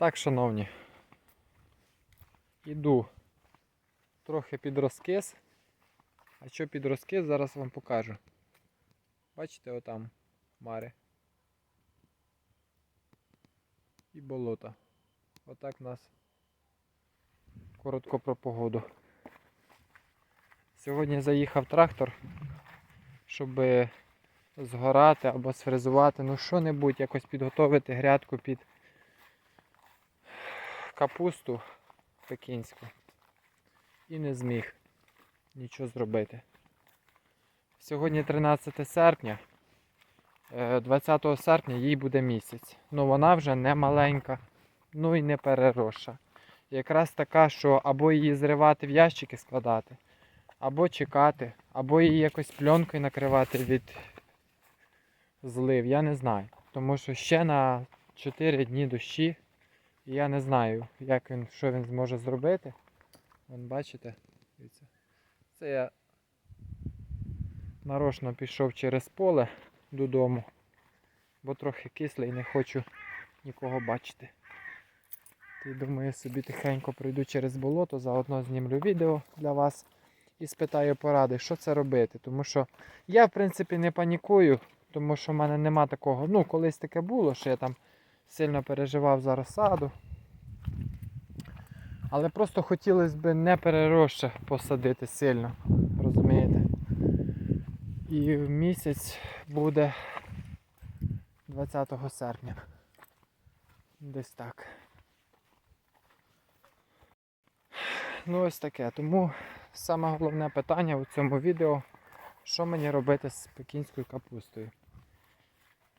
Так, шановні, іду трохи під розкис. А що під розкис, зараз вам покажу. Бачите, отам мари. І болото. Отак у нас коротко про погоду. Сьогодні заїхав трактор, щоб згорати або сфрезувати, ну що-небудь, якось підготовити грядку під капусту пекінську. І не зміг нічого зробити. Сьогодні 13 серпня. Е, 20 серпня їй буде місяць. Ну вона вже не маленька, ну і не переросша. Якраз така, що або її зривати в ящики складати, або чекати, або її якось пленкою накривати від злив. Я не знаю. Тому що ще на 4 дні дощі. І я не знаю, як він, що він зможе зробити. Вон бачите? Дивіться. Це я нарочно пішов через поле додому, бо трохи кислий і не хочу нікого бачити. Ти думаю, собі тихенько пройду через болото, заодно знімлю відео для вас і спитаю поради, що це робити. Тому що я, в принципі, не панікую, тому що в мене нема такого. Ну, колись таке було, що я там сильно переживав за розсаду. Але просто хотілося б не переросше посадити сильно, розумієте? І місяць буде 20 серпня. Десь так. Ну ось таке. Тому саме головне питання у цьому відео, що мені робити з пекінською капустою.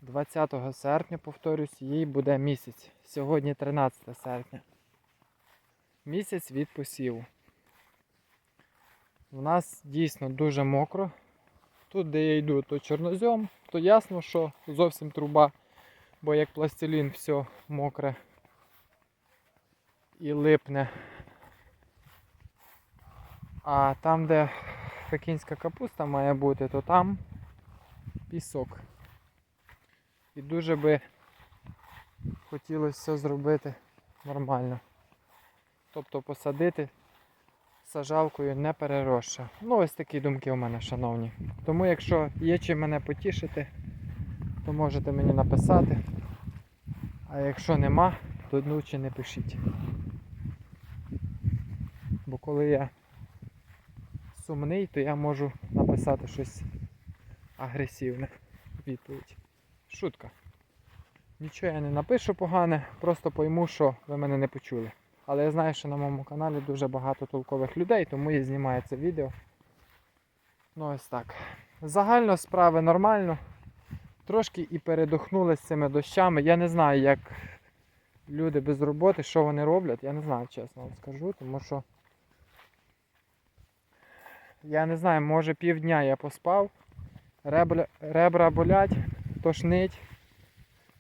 20 серпня, повторюсь, їй буде місяць. Сьогодні 13 серпня. Місяць від посіву. У нас дійсно дуже мокро. Тут, де я йду, то чорнозьом, то ясно, що зовсім труба, бо як пластилін все мокре і липне. А там, де пекінська капуста має бути, то там пісок. І дуже би хотілося все зробити нормально. Тобто посадити сажалкою не переросше. Ну, ось такі думки у мене, шановні. Тому якщо є чим мене потішити, то можете мені написати. А якщо нема, то лучше не пишіть. Бо коли я сумний, то я можу написати щось агресивне відповідь. Шутка. Нічого я не напишу погане, просто пойму, що ви мене не почули. Але я знаю, що на моєму каналі дуже багато толкових людей, тому я знімаю це відео. Ну ось так. Загально справи нормально. Трошки і передохнули з цими дощами. Я не знаю, як люди без роботи, що вони роблять. Я не знаю, чесно вам скажу, тому що я не знаю, може півдня я поспав, ребра, ребра болять, тошнить,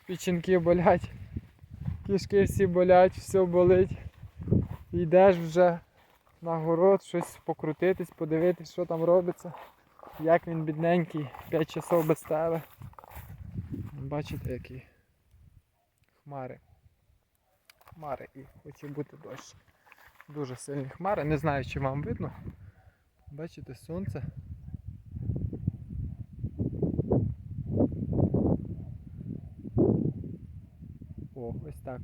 печінки болять, кішки всі болять, все болить. Йдеш вже на город, щось покрутитись, подивитись, що там робиться. Як він бідненький, 5 часов без тебе. Бачите, які хмари. Хмари і хоче бути дощ. Дуже сильні хмари. Не знаю, чи вам видно. Бачите сонце. О, ось так.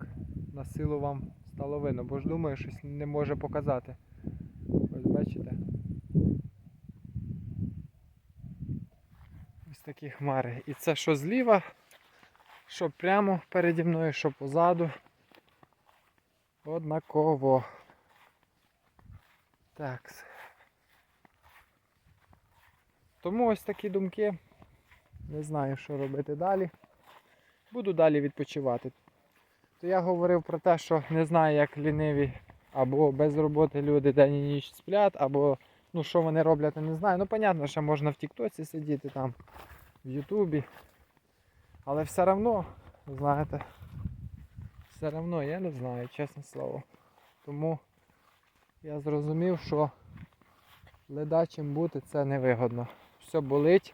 На силу вам стало видно, бо ж думаю, щось не може показати. Ось бачите. Ось такі хмари. І це що зліва, що прямо переді мною, що позаду. Однаково. Так. Тому ось такі думки. Не знаю, що робити далі. Буду далі відпочивати. То я говорив про те, що не знаю, як ліниві або без роботи люди день і ніч сплять, або ну що вони роблять, я не знаю. Ну, понятно, що можна в Тіктоці сидіти там, в Ютубі. Але все одно, знаєте, все одно я не знаю, чесне слово. Тому я зрозумів, що ледачим бути це невигодно. Все болить,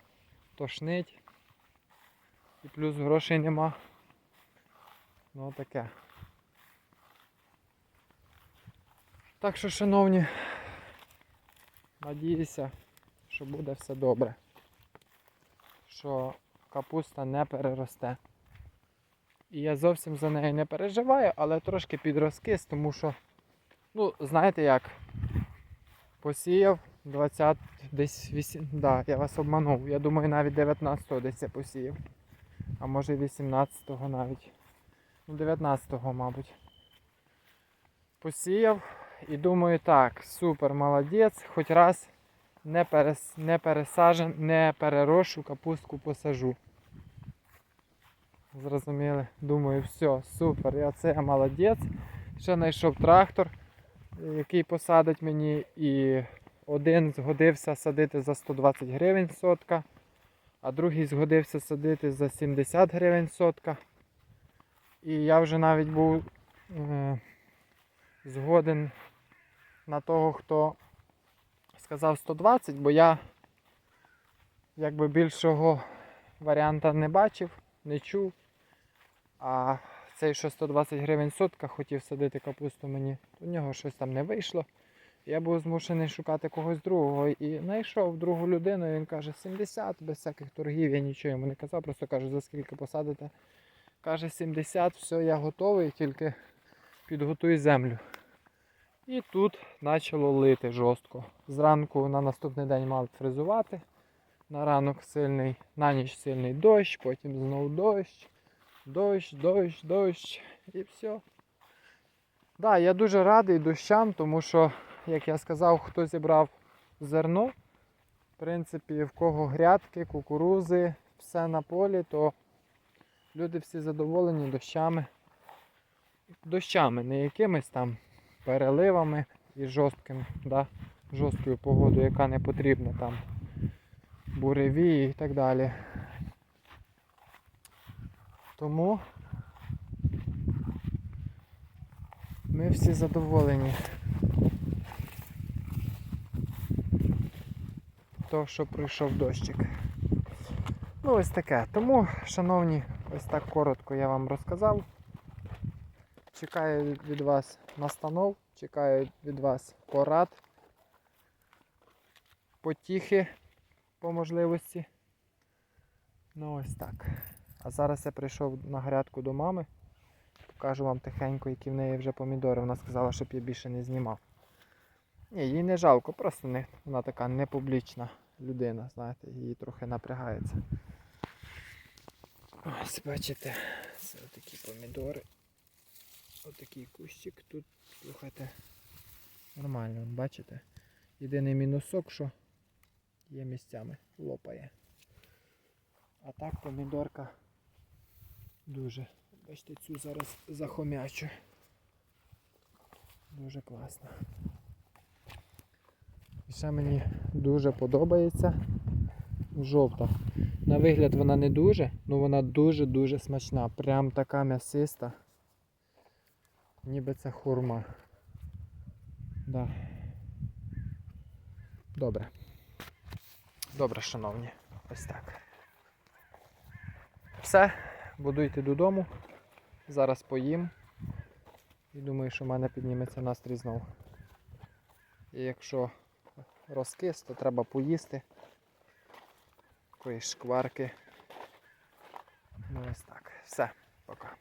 тошнить. І плюс грошей нема. Ну таке. Так що, шановні, надіюся, що буде все добре. Що капуста не переросте. І я зовсім за неї не переживаю, але трошки підрозкис, тому що, ну, знаєте як, посіяв 20, десь 8, да, я вас обманув. Я думаю, навіть 19-го десь я посіяв. А може 18-го навіть. Ну, 19-го, мабуть. Посіяв і думаю, так, супер, молодець, хоч раз не, перес, не пересажен, не перерошу капустку посажу. Зрозуміли? Думаю, все, супер, я це молодець. Ще знайшов трактор, який посадить мені і один згодився садити за 120 гривень сотка, а другий згодився садити за 70 гривень сотка. І я вже навіть був е, згоден на того, хто сказав 120, бо я якби більшого варіанта не бачив, не чув. А цей, що 120 гривень сотка хотів садити капусту мені, у нього щось там не вийшло. Я був змушений шукати когось другого і знайшов другу людину, і він каже 70, без всяких торгів, я нічого йому не казав, просто кажу, за скільки посадите. Каже 70, все, я готовий, тільки підготуй землю. І тут почало лити жорстко. Зранку на наступний день мав фрезувати. На ранок сильний, на ніч сильний дощ, потім знову дощ, дощ, дощ, дощ і все. Да, я дуже радий дощам, тому що, як я сказав, хто зібрав зерно, в принципі, в кого грядки, кукурузи, все на полі, то люди всі задоволені дощами. Дощами, не якимись там переливами і жорстким, да, жорсткою погодою, яка не потрібна там, буревії і так далі. Тому ми всі задоволені. То, що прийшов дощик. Ну, ось таке. Тому, шановні, ось так коротко я вам розказав. Чекаю від- вас настанов, чекаю від вас порад, потіхи по можливості. Ну ось так. А зараз я прийшов на грядку до мами. Покажу вам тихенько, які в неї вже помідори. Вона сказала, щоб я більше не знімав. Ні, їй не жалко, просто не, вона така непублічна людина, знаєте, її трохи напрягається. Ось бачите, це такі помідори. Отакий кущик тут, слухайте, нормально, бачите? Єдиний мінусок, що є місцями, лопає. А так помідорка дуже. Бачите, цю зараз захомячу. Дуже класно. І ще мені дуже подобається жовта. На вигляд вона не дуже, але вона дуже-дуже смачна. Прям така м'ясиста. Ніби це хурма. Да. Добре. Добре, шановні. Ось так. Все, буду йти додому. Зараз поїм. І думаю, що в мене підніметься настрій знов. І якщо розкис, то треба поїсти. Такої шкварки. Ну ось так. Все, пока.